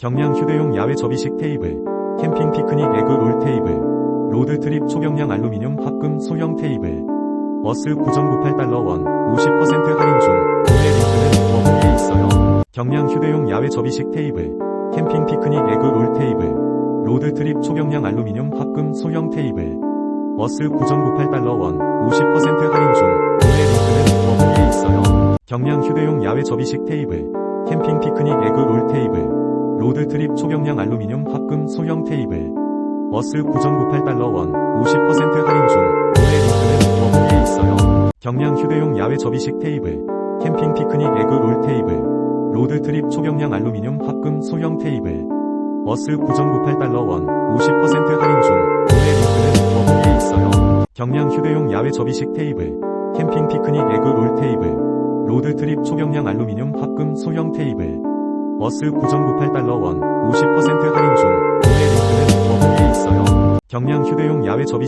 경량 휴대용 야외 접이식 테이블, 캠핑 피크닉 에그 롤 테이블, 로드 트립 초경량 알루미늄 합금 소형 테이블, 어스 9.98달러 원, 50% 할인 중, 구매 링크는 더보기에 있어요. 경량 휴대용 야외 접이식 테이블, 캠핑 피크닉 에그 롤 테이블, 로드 트립 초경량 알루미늄 합금 소형 테이블, 어스 9.98달러 원, 50% 할인 중, 구매 링크는 더보기에 있어요. 경량 휴대용 야외 접이식 테이블, 캠핑 피크닉 에그 로드 트립 초경량 알루미늄 합금 소형 테이블, 어스 9.98달러 원, 50% 할인 중, 구매 링크는 더보기에 있어요. 경량 휴대용 야외 접이식 테이블, 캠핑 피크닉 에그 롤 테이블, 로드 트립 초경량 알루미늄 합금 소형 테이블, 어스 9.98달러 원, 50% 할인 중, 구매 링크는 더보기에 있어요. 경량 휴대용 야외 접이식 테이블, 캠핑 피크닉 에그 롤 테이블, 로드 트립 초경량 알루미늄 합금 소형 테이블, 어스 9.98달러 원, 50% 할인 중, 구매 링크는 더보기에 있어요. 경량 휴대용 야외 접이